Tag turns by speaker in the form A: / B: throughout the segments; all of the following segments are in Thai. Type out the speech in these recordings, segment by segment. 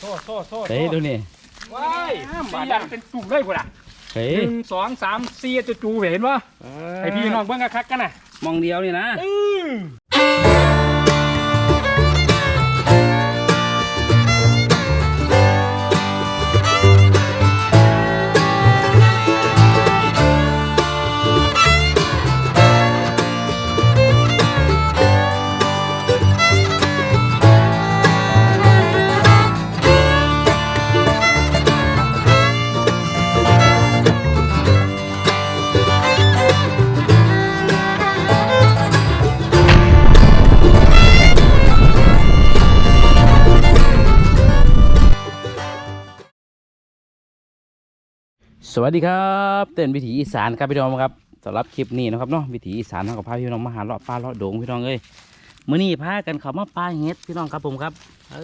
A: โซ่โซ่โซ่
B: เฮ้ยดูนี่
A: ว้ายบาดันเป็นสุ่มเลยพุ่นอะ
B: เฮ้ย
A: หนึ่งสองสามสี่จะจูเห็นปะไอพี่น้องเบิ่งกะคักกันน่ะ
B: มองเดียวนี่นะ สวัสดีครับเต้นวิถีอีสานครับพี่น้องครับสำหรับคลิปนี้นะครับเนาะวิถีอีสานทางกับพาพี่น้องมาหาเลาะปลาเลาะดงพี่น้องเลยมื้อนี้พากันเขามาปลาเห็ดพี่น้องครับผมครับ เอ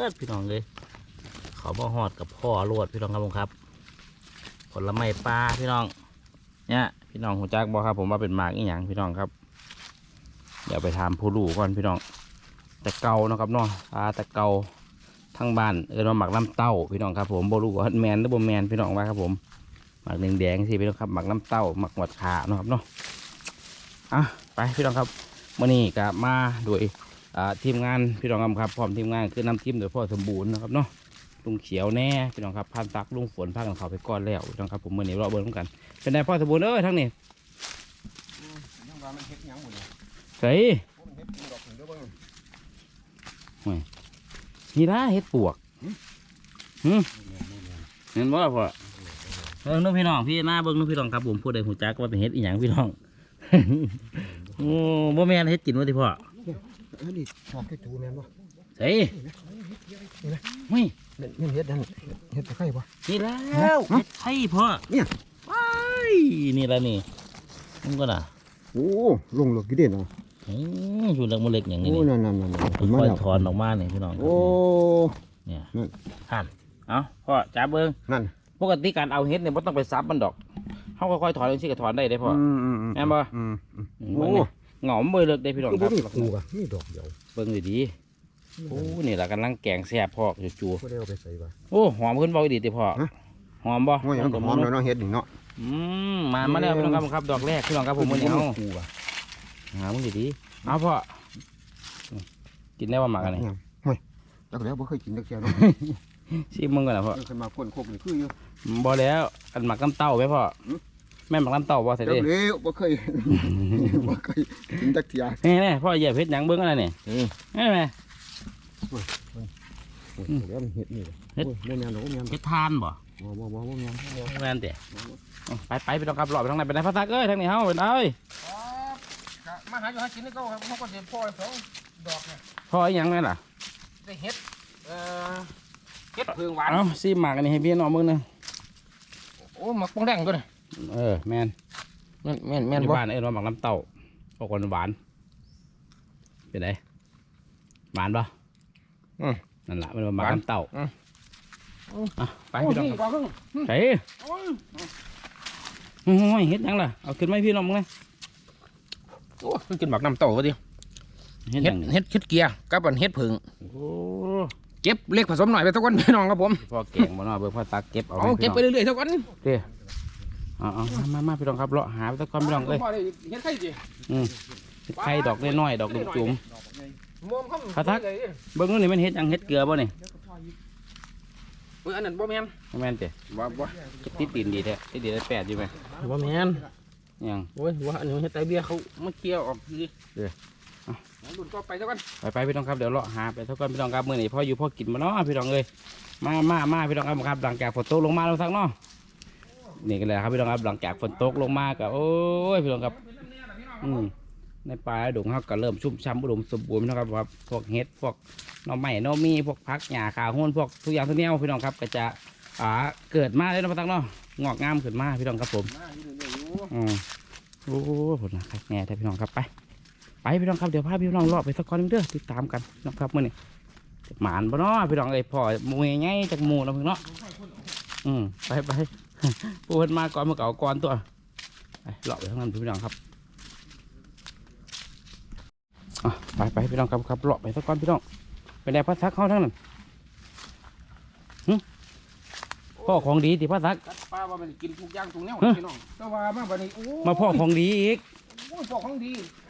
B: อพี่น้องเลยเขามาหอดกับพ่อรวดพี่น้องครับผมครับผลไม้ปลาพี่น้องเนี่ยพี่น้องหูจักบอกครับ ผมว่าเป็นหมากอีหยังพี่น้องครับเดี๋ยวไปถามผู้รู้ก่อนพี่น้อง แต่เกานะครับเนาะปลาแต่เกาทั้งบ้านเออมาหมักน้ำเต้าพี่น้องครับผมบ่รู้ว่าแมนหรือบ่แมนพี่น้องว่าครับผม หมักแดงๆสิพี่น้องครับหมักน้ำเต้าหมักหวดขาเนาะครับเนาะอะไปพี่น้องครับมื่อนี้ก็มาโดยอ่าทีมงานพี่น้องครับพร้อมทีมงานคือนำทีมโดยพ่อสมบูรณ์นะครับเนาะลุงเขียวแน่พี่น้องครับพันตักลุงฝนพากันเขาไปก้อนแล้วพี่น้องครับผมมื่อนี้เราเบิ้งกันเป็นไงพ่อสมบูรณ์เอ้ยทั้งนี้
A: ยังว่ามันเฮ็ดหยังหมดเลย
B: เฮ้ย
A: มันเฮ็ดดอกเด้อเบิ่ง
B: นี่ละเห็ดปวกหืมเห็นบ่ล่ะพ่อ เบิ้งนู้นพี่น้องพี่หน้าเบิ้งนู้นพี่น้องครับผมพูดได้หูจักว่าเป็นเห็ดอีหยังพี่น้อง โอ้บ่แม่นเห็ดกินวะที่พ่อ
A: เฮ้ยดิชอบแค่จูแม่นบ่
B: เฮ้ยไม่
A: เล่นเฮ็ดนั่นเฮ็ดตะไคร้บ่
B: นี่แล้วเฮ็ดไข่พ่อ
A: เนี่ย
B: ว้ายนี่ละนี่มันก็น่ะ
A: โอ้ลงหลอกกี่เด่นอะ
B: อืมอยู่เล็กมันเล็กอย่างนี้
A: โอ้
B: นี่
A: นั่นๆๆ
B: ค่อยๆถอนออกมาเนี่ยพี่น้อง
A: โอ้
B: เนี่ย
A: นั่น
B: หันเอาพ่อจ้าเบิ้ง
A: นั่น
B: ปกติการเอาเฮ็ดเนี่ยไม่ต้องไปซับมันดอกเขาค่อยๆถอนเองสิก็ถอนได้ได้พ่อ
A: อืมอืม
B: แม่นบ่
A: อืม
B: อืมเบิ่งนี่เหงาเบิ่งเลิกได้พี่น้อง
A: คือ
B: ค
A: บ่
B: รับ
A: มีครูกะมีดอกเดียว
B: เบิ่งดีๆโอ้นี่ล่ะกำลังแกงแซ่บพ่อจู่
A: บ่ได้เอาไปใส่บ่
B: ๆโอ้หอมขึ้นบ่ดีติพ่อ
A: ฮะ
B: หอมบ่
A: โอ้ยยังก็หอมแล้วเนาะเฮ็ดนี่เนาะ
B: อืมมามาแล้วพี่น้องครับครับดอกแรกพี่น้องครับผมมื้อนี้เอา
A: ครูกะ
B: หามึงดีๆเอาพ่อกินได้ว่าหมักอันนี้
A: เฮ้ยจักแล้วบ่เคยกินจักเที่ยเนาะ
B: ชิมมึงก่อนนะพ่อ
A: เคยมาคนโคกนี่คืออยู่
B: บ่แล้ว อันหมักน้ำเต้าไหมพ่อ
A: หือ
B: แม่นหมักน้ำเต้าบ่เสร็จ
A: จั
B: เด้
A: กแล้วบ่เคยบ่เคยกินจักเที่ย
B: นี่แน่พ่อเหยียบเพชรหยังเบิ้งอะไรนี่
A: เออ
B: นี่ไหม
A: โอ้ยเดี๋ยวมันเฮ็ดนี่
B: เฮ็ด
A: โอ้ยบ่แม่นดอกบ่แม่น
B: เพชรทานบ่
A: บ่บ่บ่บ่แม่น
B: แม่นเตะไปไปไปต้องขับรอไปทางไหนไปไหนพระตักเอ้ยทางนี้เฮาเป็นเอ้ย
A: มาหาอยู่หากินนี่ก็ครับเขาก็สิพ่อสองดอกเนี่ย
B: พ่ออีหยังแม่นล่ะ
A: ได้เฮ็ดเอ่อเฮ็ดเพิงหวาน
B: เอาซีหมากอันนี้ให้พี่น้องมึงหนึง
A: โอ้หมักปองแดงตัวนี้
B: เออแม่น
A: แม่นแม่นแม่น
B: อยู่
A: บ่
B: บ้านเอ้ยว่าหมักน้ำเต้าพวกคนหวานเป็นไงหวานปะ
A: อืม
B: นั่นแหละมันว่าหมัก
A: หวาน
B: น้ำเต้า
A: อืม
B: อะไป
A: โอ้
B: พี่น้อง
A: นี่กว่าครึ่ง
B: ไปโอ้ยเฮ็ดหยังล่ะเอาขึ้นมาให้พี่น้องมึงเลย
A: โอ้มันกินหมักน้ำเต้าก็ดิ
B: เฮ็ดห
A: เฮ็
B: ยั
A: ด
B: งนี่
A: เฮ็ดคิดเกียร์กับอันเฮ็ดเพิง
B: โอ้
A: เก็บเล็กผสมหน่อยไปสักวันพี่น้องครับผม
B: พ่อแกงบ่เนาะเบิ่งพ่อตักเก็บเอา
A: เอา
B: ให้
A: เก็บไป
B: พี่น้อง
A: เรื่อยๆสักวัน
B: เด้อเอาเอามามามาพี่น้องครับเลาะหาไปตะกอนพี่น้องเอ้ย
A: เฮ็ดไข่สิ
B: อืมไข่ดอกน้อยๆดอกจุ่ม
A: มอมครับ
B: พระทักๆเบิ่งนู่นนี่มันเฮ็ดหยังเฮ็ดเกลือบ่นี่
A: เอออันนั้นบ่แม่น
B: บ่แม่นติ
A: บ่บ่
B: ติดดินดีแท้ติดดินได้แปดอยู่ไหม
A: บ่แม่น
B: หยัง
A: โอ้ยว่าอันนี้เฮ็ดไตเบี้ยเขามาเกี่ยวออกดิ
B: เด้อ เอา
A: เอารุ่นก็ไปสักวัน
B: ไปไปพี่น้องครับเดี๋ยวเลาะหาไปตะกอนพี่น้องครับมื้อนี้พ่ออยู่พ่อกินมาเนาะพี่น้องเอ้ยมามามาพี่น้องครับครับหลังจากฝนตกลงมาแล้วสักเนาะนี่กันแหละครับพี่น้องครับหลังจากฝนตกลงมาก็โอ้ยพี่น้องครับอืมในป่าดงเขาก็เริ่มชุ่มช้ำอุดมสมบูรณ์นะครับว่าพวกเห็ดพวกหน่อไม้หน่อมีพวกพักหญ้าขาวโห้นพวกทุกอย่างทุกแนวพี่น้องครับก็จะอ่าเกิดมาเลยนะพ่อตังเนาะงอกงามขึ้นมาพี่น้องครับผมอืมโอ้ผลนะครับแง่แต่พี่น้องครับไป ไปพี่น้องครับเดี๋ยวพาพี่น้องเลาะไปสักก้อนหนึ่งเด้อติดตามกันนะครับมื่อนี้หมานบ่เนาะพี่น้องเอ้ยพ่อหมูง่ายๆจากหมูนะพี่เนาะอืมไปไปปูเพิ่นมาก่อนมาเก่าก่อนตัวไปเลาะไปทั้งนั้นพี่น้องครับอะไปไปพี่น้องครับครับเลาะไปสักก้อนพี่น้องไปได้พัดทักเข้าทั้งนั้นพ่อของดีติพระทัก
A: กัดปลาว่ามันกินทุกอย่างทุกแนว
B: ฮะ
A: พี่น้องแต่ว่ามาบัดนี้โอ้ย
B: มาพ่อของดีอีก
A: โอ้ยพ่อของดีโอ้ย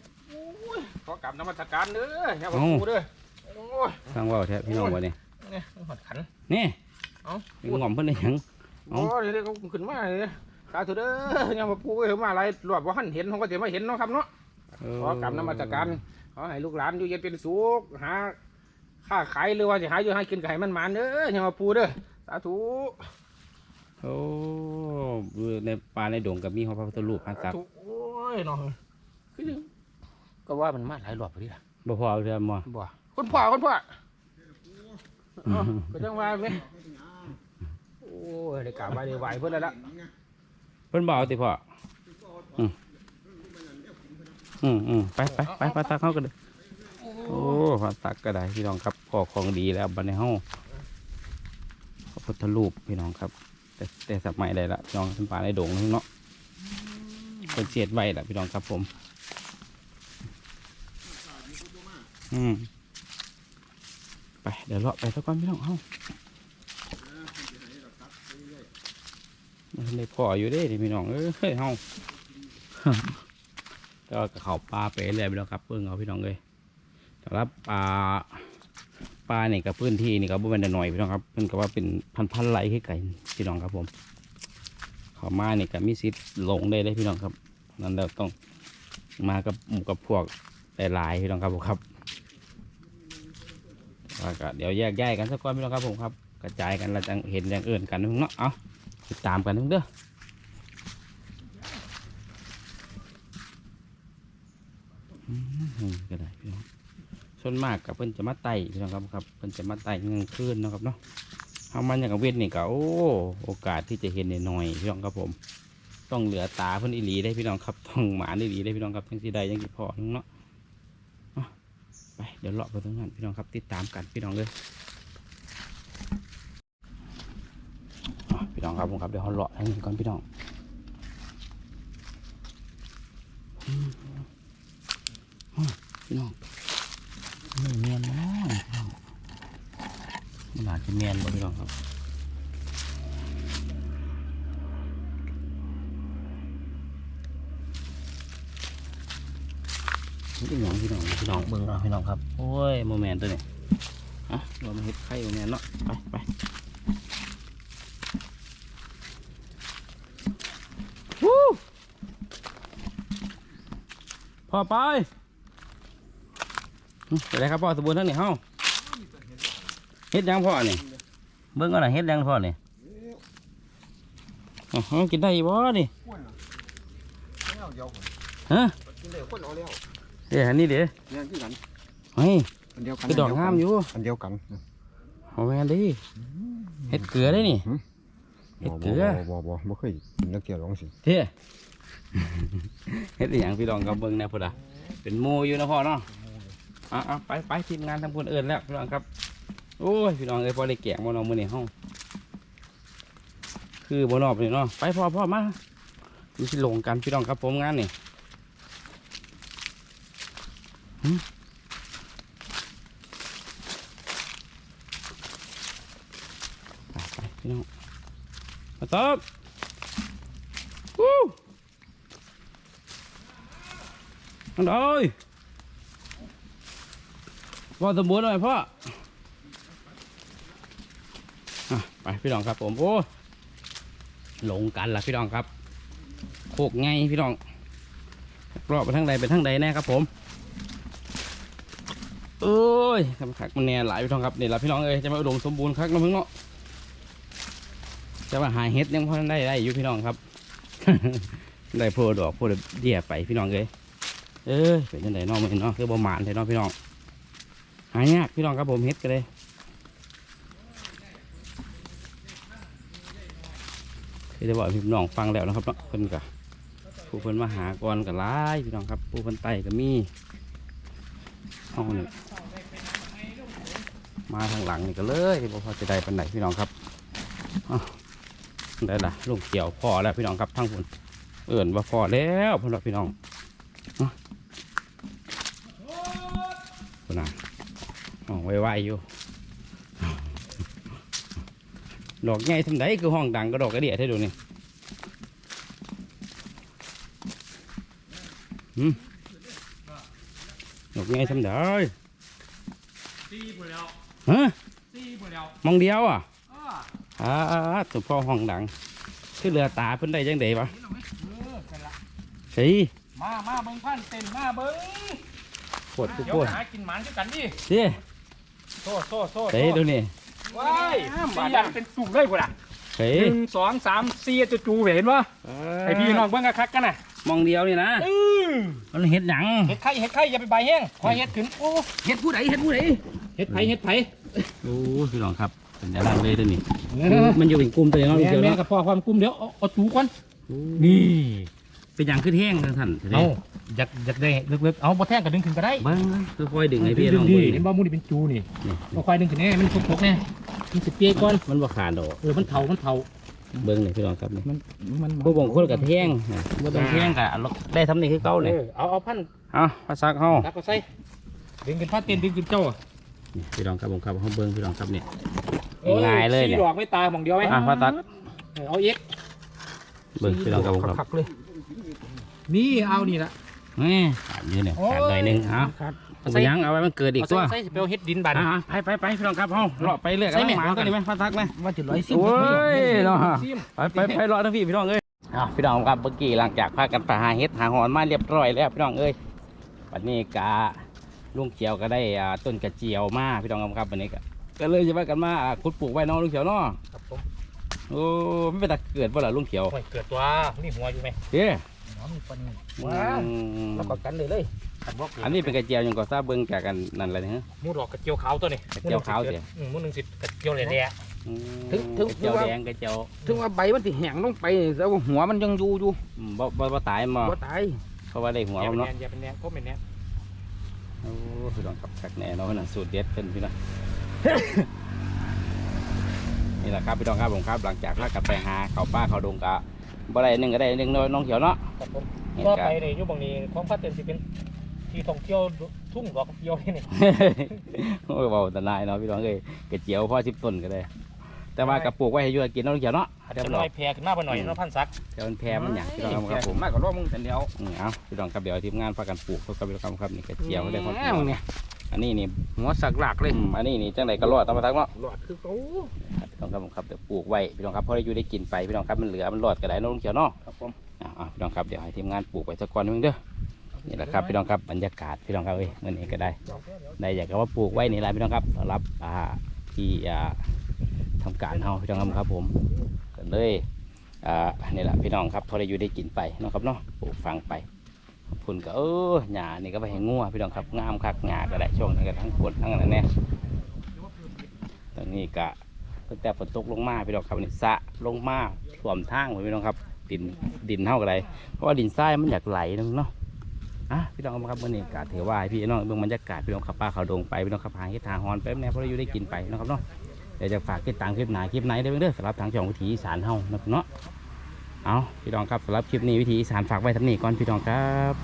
A: ขอกลับนมัสการเด้อแนว
B: เอ้า
A: ปูเด้อโอ้ย
B: สร้างว่าวแท้พี่น้องวะนี่
A: เนี่ยหอดขัน
B: นี่
A: เอ้า
B: เป็นงอมเพิ่นได้หยังเอ้า
A: โอ้ยเดี๋ยวเขาขึ้นมาเลยสาธุเด้อยังมาปูเอ้ยมาอะไรรวบว่าหันเห็นเขาก็จะมาเห็นเนาะครับเนาะขอกลับนมัสการขอให้ลูกหลานอยู่เย็นเป็นสุขหาค้าขายหรือว่าจะหาอยู่ให้กินไก่มันหมานเด้อยังมาปูเด้อสาธุ
B: โอ้อยู่ในป่าในดงกับมีพระพุทธรูปพระศักดิ์
A: ถูกโอ้ยน้องคือจัง ก็ว่ามันมาหลายรอบไปดิล่ะ
B: บ่พอเอาเรือมา
A: บ่คุณพ่อคุณพ่อเอ้าก็จังว่าไหมโอ้ยได้กราบไหว้ได้ไหวเพิ่นแล้วล่ะ
B: เพิ่นบ่เอาติพ่ออืมอืมอืมไปไปไปพระศักดิ์เฮาก็ได้โอ้พระศักดิ์ก็ได้พี่น้องครับพ่อของดีแล้วบัดในเฮาพระพุทธรูปพี่น้องครับ แต่แต่สมัยใดละพี่น้องเป็นป่าในดงเนาะเป็นเสียดไว้ละพี่น้องครับผม อืมไปเดี๋ยวเลาะไปสักก่อนพี่น้องเฮ้านในพ่ออยู่ด้ดิพี่น้องเอ้ยเฮ้าก็เขาปลาไปเรื่อยไปแล้วครับเพิ่งเอาพี่น้องเลยสำหรับปลาปลาเนี่ยกับพื้นที่นี่ก็บ่เป็นหน่อยพี่น้องครับเพิ่อนก็ว่าเป็นพันพันๆไหลขึ้นไก่พี่น้องครับผม เขามาเนี่ยก็มีสิทธิ์ลงได้เลยพี่น้องครับ นั่นเราต้องมากับหมู่กับพวกหลายๆพี่น้องครับผมครับ แล้วก็เดี๋ยวแยกย้ายกันสักก้อนพี่น้องครับผมครับ กระจายกันเราจะเห็นอย่างอื่นกันเนาะเอาติดตามกันเด้ออืมก็ได้พี่น้องส่วนมากกับเพิ่นจะมาไต่พี่น้องครับครับเพิ่นจะมาไต่กลางคืนนะครับเนาะทามันอย่างกับเวทนี่ก็โอ้โอกาสที่จะเห็นหน่อยพี่น้องครับผม ต้องเหลือตาเพิ่นอีหลีได้พี่น้องครับต้องหมาอีหลีได้พี่น้องครับทั้งสีใดยังสิพอเนาะ ไปเดี๋ยวเลาะไปตรงนั้นพี่น้องครับติดตามกันพี่น้องเลยพี่น้องครับผมครับเดี๋ยวเขาเลาะให้เงินก่อนพี่น้องพี่น้องเมียนนะพี่น้องมันอาจจะเมียนบ่พี่น้องครับ นี่เป็นหยังพี่น้องพี่น้องเบิ่งเอาพี่น้องครับโอ้ยโมเมนต์ตัวนี้อะเรามาเฮ็ดไข่โมเมนต์เนาะไปไปวู้พอไปอืมไปเลยครับพ่อสมบูรณ์ทั้งนี้เฮาเฮ็ดหยังพ่อนี่เบิ่งเอาหน่อยเฮ็ดหยังพ่อนี่อ๋อกินได้บ่นี่
A: แล้วเดียวคน
B: ฮะ
A: กินได้คนเอาแล้ว
B: เดี๋ยวอันนี้เดี๋ยว
A: เนี่ยที่กัน
B: เฮ้ย
A: อันเดียวกัน
B: คือดอกงามอยู่
A: อันเดียวกัน
B: โอ้แม่นดิเฮ็ดเกลือได้นี่เฮ็ดเกลือ
A: บ่บ่บ่บ่เคยกินนักเกี่ยวร้องสิ
B: เท่เฮ็ดอหย่างพี่น้องกับเบิ่งแนะพุ่นอะเป็นหมูอยู่นะพ่อเนาะอะอะไปไปทีมงานทำพุ่นเอิญแล้วพี่น้องครับ โอ้ยพี่น้องเอ้ยพอได้แกงบ่เน้องมื้อนี้เฮาคือบ่นอบนี่เนาะไปพ่อพ่อมาดูสิลงกันพี่น้องครับผมงานนี่หึ ไปพี่น้องมาตบวู้อันเอ้ยพ่อสมบูรณ์หน่อยพ่ออไปพี่น้องครับผมโอ้หลงกันละพี่น้องครับโคกไงพี่น้องรอบไปทางใดไปทางใดแน่ครับผม เอ้ยคำขักมันแน่หลายพี่น้องครับเนี่ละพี่น้องเอ้ยจะมาอุดมสมบูรณ์คักน้ำพึ่งเนาะจะมาหาเห็ดยังพอได้ได้อยู่พี่น้องครับ ได้โพดอกโพดเดียไปพี่น้องเอ้ยเอ้ยเป็นยังไงน้องมันเนาะคือประมาณเท่เนาะพี่น้องหายากพี่น้องครับผมเห็ดกันเลยที่ได้บอกพี่น้องฟังแล้วนะครับเนาะเพิ่นกะผู้เพิ่นมาหาก่อนกับหลายพี่น้องครับผู้เพิ่นไต่ก็มี ห้องนี่มาทางหลังนี่ก็เลยบ่พอจะได้ปันไหนพี่น้องครับได้ละลูกเกี่ยวพ่อแล้วพี่น้องครับทั้งพุ่นเอื่นว่าพ่อแล้วพุ่นว่าพี่น้องนะพุ่นน่ะห้องไวๆอยู่ดอกใหญ่ทำไดคือห้องดังก็ดอกกระเดียดให้ดูนี่หืม ดอกใหญ่ทำได
A: ตีหมดแล้ว
B: ฮะ
A: ตีหมดแล้ว
B: มองเดียวอะ
A: อ้อ
B: อ่าตัวพ่อห้องดังคือเรือตาเพิ่นได้จังไดวะ
A: นี่เราไหมเออกันละ
B: ใช่
A: มามาเบิ้งพันเต็นมาเบิ้ง
B: ปวดทุก
A: เดี๋ย
B: ป
A: ว
B: วด
A: หากินหมันด้วยกันดิ
B: เด้
A: โซ่โซ่โซ่
B: ใช่ดูนี่
A: ว้ายสี่อย่างเป็นสุ่มเลยกูล่ะ
B: ใช่
A: หนึ่งสองสามสี่จะจูเห็นปะไอพี่น้องเบิ้งกะคักกันน่ะ
B: มองเดียวนี่นะ
A: เออ
B: มันเห็ดหยัง
A: เห็ดไข่เห็ดไข่อย่าไปใบแห้งคอยเห็ดขึ้นโอ้เห็ดผู้ใดเห็ดผู้ใดเห็ดไผ่เห็ดไผ่
B: โอ้พี่น้องครับเป็นดาราเลยตัวนี้มันอยู่เป็นกลุ่มตัวนี้เนาะ
A: แม่
B: เดียว
A: แม่
B: เนาะ
A: กับพ่อความกุ้มเดี๋ยวเอาเอาจูก่อน
B: นี่
A: นี่
B: เป็นหยังขึ้นแห้งจังท่าน
A: เอาอยากอยากได้ลึกๆเอาบ่แท่งก็ดึงขึ้นก็ได้
B: เบิ้งคือค่อยดึงให้พี่
A: ดึ
B: น้อง
A: ดิ
B: เบิ่ง
A: เห็นบ่มูนี่เป็นจูนี่
B: นี่
A: เอาควายดึงขึ้นแน่มันทกๆแน่มันสิเปียก่อน
B: มันบ่ขาดดอก
A: เออมันเถามันเถา
B: เบิ้งนี่พี่น้องครับนี่
A: มันมัน
B: ผู้บงคนกับแท่งนะบ่ต้องแท่งกะได้ทำนี่คือเก่า
A: เอ
B: เลย
A: อเอาเอาพัน
B: เอาภาษาเฮา
A: ตักก็ใส่ดึงขึ้นพันเตียนดึงขึ้นเจ้า
B: นี่พี่น้องครับผมครับเฮาเบิ้งพี่น้องครับนี่
A: ออ
B: ง่ายเลยเนี่ย
A: สี่ดอกไม่ตายหมองเดียวไหม
B: อะพระตัก
A: เออเอาเอ็ก
B: เบิ้งพี่น้องครับผมครับ
A: ขักๆเลยนี่เอานี่ละ
B: นี่ขาดอยู่เนี่ยขาดหน่อยหนึงเอา
A: ครับ
B: เอาไปยังเอาไว้มันเกิดอีกตัว
A: ใส่ใส่ไปเอาเฮ็ดดินบัน
B: อะไปไปไปพี่น้องครับเฮาเลาะไปเรื่อย
A: ใส่
B: กัน
A: แม่
B: หมาตัวนี้ไหมพระตักไหม
A: ว่าจะร้อยซิม
B: โอ้ยเนาะ
A: ซิม
B: ไปไปไปรอทั้งพี่พี่น้องเอ้ยอ้าวพี่น้องครับเมื่อกี้หลังจากพากันไปหาเห็ดหาหอนมาเรียบร้อยแล้วพี่น้องเอ้ยวันนี้กาลุงเขียวก็ได้อ่าต้นกระเจียวมาพี่น้องครับวันนี้ก็ก็เลยจะว่ากันมาอ่าขุดปลูกไว้เน้องลุงเขียวเนาะ
A: ครับผม
B: โอ้ไม่เป็นตาเกิดบ่ล่ะลุงเขียว
A: โอ้ยเกิดตัวนี่หัวอยู่ไหม
B: เด้
A: น้องมีปน
B: อื
A: ว้าว
B: ม
A: แล้วก็กันเลยเลยขันบ อก
B: อันนี้เป็นกระเจียวยังก็ทราบเบิ่งจากกันนั่นแหละเนี่ย
A: หมูดอกกระเจียวขาวตัวนี้
B: กระเจียวขาวเสีย
A: อืมหมูหนึ่งสิบกระเจียวแหล่
B: อืม
A: ถึงถึง
B: กระเจียวแดงกระเจียว
A: ถึงว่าใบมันสิแห้งลงไปแล้วหัวมันยังอยู่อยู่
B: อืมบ่บ่บ่ตายมา
A: ว่าตาย
B: เพราะว่าได้หัว
A: อย่า
B: มั
A: เป็นนแน
B: เนาะ
A: นอย่าเป็นแนนก็เป็นแนน
B: โอ้พี่น้องครับคักแน่เนาะนั่นสูตรเด็ดเพิ่นพี่น้องนี่แหละครับพี่น้องครับผมครับหลังจากลากกันไปหาเขาป้าเขาดงกะบ่ได้หนึ่งก็ได้หนึ่งน้อยน้องเขียวเนาะ
A: ครับผม
B: เห็น
A: ก็
B: กะ
A: ไปเลยอยู่บางนี้ของพัดเต็มสิเป็น ที่ท่องเที่ยวทุ่งดอกกระเจียวนี่
B: โอ้ยเบาแต่นายเนาะพี่น้องเอ้ยกระเจียวพ่อชิบต้นก็ได้ แต่ว่ากระปลูกไว้ให้อยุ่กินน้องเขียวเนาะ
A: อาจ
B: เดี๋ยว
A: จะ
B: มัน
A: น้
B: อ
A: อ
B: อยก
A: แพรขึ้นมาไปหน่อยเนาะพันซัก
B: เดี๋ยวมันแพร่มันหยังพี่น้องครับผม
A: มากกว่าร่วมมึงแต่เดียว
B: อืมเอาพี่น้องครับเดี๋ยวทีมงานพากันปลูกเขากับพี่น้องครับนี่กระเจียวได้พอ
A: แม่งเนี่ย
B: อันนี้นี่
A: หัวสักหลักเลย
B: อืมอันนี้นี่จังไหนก็รอดตามมาทักเนาะ
A: หลอดคือเขา
B: พี่น้องครับผมครับเดี๋ยวปลูกไว้พี่น้องครับพอได้อยู่ได้กินไปพี่น้องครับมันเหลือมันรอดก็ได้เน้องเขียวเนาะ
A: ครับผม
B: อ่าพี่น้องครับเดี๋ยวให้ทีมงานปลูกไว้สักก้อนหนึงเด้อ นี่แหละครับพี่น้องครับบรรยากาศพี่น้องครับเอ้ยมื่อนี้ก็ได้ได้อยากจะว่าปลูกไว้นี่แหละพี่น้องครับสำหรับอ่าที่อ่าทำการเฮาพี่น้องครับครับผมก็เลยอ่านี่แหละพี่น้องครับพอได้อยู่ได้กินไปเนาะครับเนาะปลูกฟังไปขอบคุณก็เออหญ้านี่ก็ไปให้งัวพี่น้องครับงามคักหญ้าก็ได้ช่วงนี้ก็ทั้งฝนทั้งนั้นแน่ตอนนี้ก็ตั้งแต่ฝนตกลงมาพี่น้องครับนี่สะลงมาท่วมทางพี่น้องครับดินดินเท่ากันไรเพราะว่าดินทรายมันอยากไหลนึงเนาะ อะพี่น้องครับมื่อนี้กาถือว่าพี่น้องเบื้องบรรยากาศพี่น้องขับป้าเขาดงไปพี่น้องขับหางเฮ็ดทางฮอนไปแน่เพราะเราอยู่ได้กินไปนะครับเนาะเดี๋ยวจะฝากติดตามคลิปไหนคลิปไหนได้เด้อสำหรับทางช่องวิถีอีสานเฮาเนาะเนาะเอาพี่น้องครับสำหรับคลิปนี้วิถีอีสานฝากไว้ทำนี้ก่อนพี่น้องครับ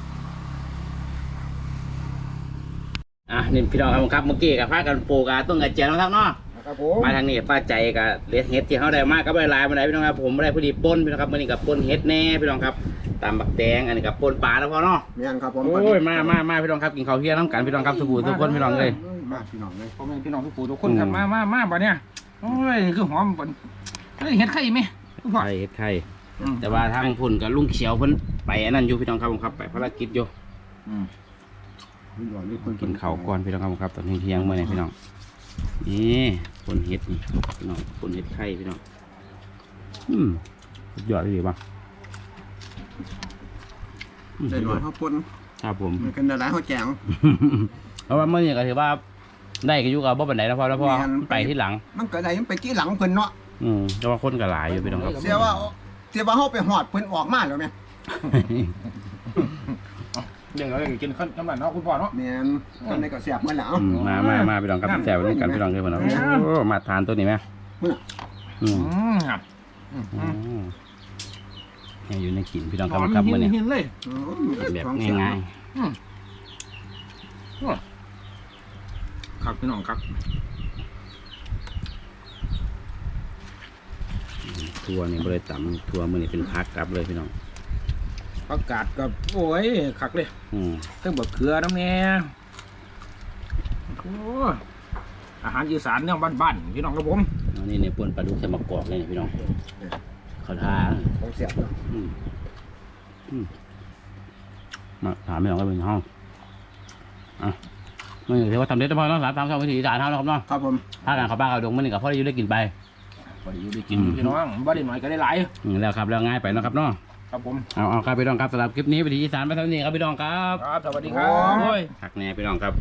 B: อะนี่พี่น้องครับครับเมื่อกี้กับพากันปลูกอะต้นกระเจียวนะครับเนาะ
A: ครับผม
B: มาทางนี้ป้าใจกับเลี้ยงเห็ดที่เขาได้มากก็ไม่ลายมาได้พี่น้องครับผมไม่ได้พอดีปนพี่น้องครับมื่อนี้กับปนเห็ดแน่พี่น้องครับตามบักแดงอันนี้กับปนปลาแล้วพอเนาะ
C: แม่นครับผม
B: โอ้ยมามามาพี่น้องครับกินข้าวเที่ยงน้ำกันพี่น้องครับสุบูทุกคนพี่น้องเลย
C: มาพี่น้องเลย
A: พ่อแม่พี่น้องทุกผู้ทุกคนครับ
B: อืม
A: มามามาบ่เนี่ยโอ้ยนี่คือหอมบ่เฮ้ยเห็ดไข่ไหมคุณพ่อ
B: ไข่เห็ดไข่
A: อืม
B: แต่ว่าทางพุ่นกับลุงเขียวเพิ่นไปอันนั้นอยู่พี่น้องครับผมครับไปภารกิจอยู่
A: อืม
C: พี่น้องนี่คน
B: กินข้าวก่อนพี่น้องครับผมครับตอนเที่ยงๆมื่อนี้พี่น้อง นี่ปนเห็ดนี่พี่น้องปนเห็ดไข่พี่น้องอืมสุดยอดเลยป่ะอืม
C: ได้หน่อยเขาปน
B: ครับผม
C: เหมือนกันดาราเขาแจง
B: เพราะว่าเมื่อนี้ก็ถือว่าได้ก็อยู่กับบ่ปานใดนะพ่อแล้วพ่อ
C: แม่น
B: ไปที่หลัง
C: มันก็ได้มันไปที่หลังเพิ่นเนาะ
B: อืมแต่ว่าคนก็หลายอยู่พี่น้องครับ
C: เสียว่าเสียว่าเขาไปหอดเพิ่นออกมาแล้วแม่
A: เดี๋ยวเราจะกินข้าวกำลังเนาะคุณพ่อเนาะ
C: แม่นคนในก็เสียบมาแล้ว
B: อืมมามามาพี่น้องครับแซวด้วยกันพี่น้องเลยพี่น้องโอ้มาทานตัวนี้ไหมอืม
A: อืมครับอืม
B: อืมให้อยู่ในกินพี่น้อง
A: ห
B: ครั
A: อบม
B: ครับมื่อนี้
A: เห็นเลย
C: อืม
B: แบบ
C: ของเสีย
B: ง่าย
A: ครับพี่น้องครับ
B: ทัวนี่บริตำทัวมือนี่เป็นพักกลับเลยพี่น้อง
A: ผักกาดกับโอ้ยคักเลย
B: อืม
A: เครื่องบดเขือน้ำแน่โอ้อาหารอีสานเนี่ยบ้านๆพี่น้องครับผม
B: อันนี้เนี่ยปนปลาดุกใส่มะกอกเลยนี่พี่น้องเขาทา
C: ของเสียบเนาะ
B: อืมอืมมาถามไม่ออกก็เป็นห้องอะมันถือว่าทำได้แต่พอเนาะสามสามสองวิธีสารเท่านะครับเนาะ
C: ครับผม
B: ถ้าการขับบ้านเขาดงมันนี่กับพ่อได้อยุ่ได้กินไป
A: พอดีอยู่ได้กิน
B: อืม
A: พี่น้องบ่ได้หน่อยก็ได้หลาย
B: อืมแล้วครับแล้วง่ายไปเนาะครับเนาะ
A: ครับผม
B: เอาเอาครับพี่น้องครับสำหรับคลิปนี้วิธีอีสานไปเท่านี้ครับพี่น้องครับ
A: ครับ สวัสดีครับ
B: โอ้ยหักแน่พี่น้องครับ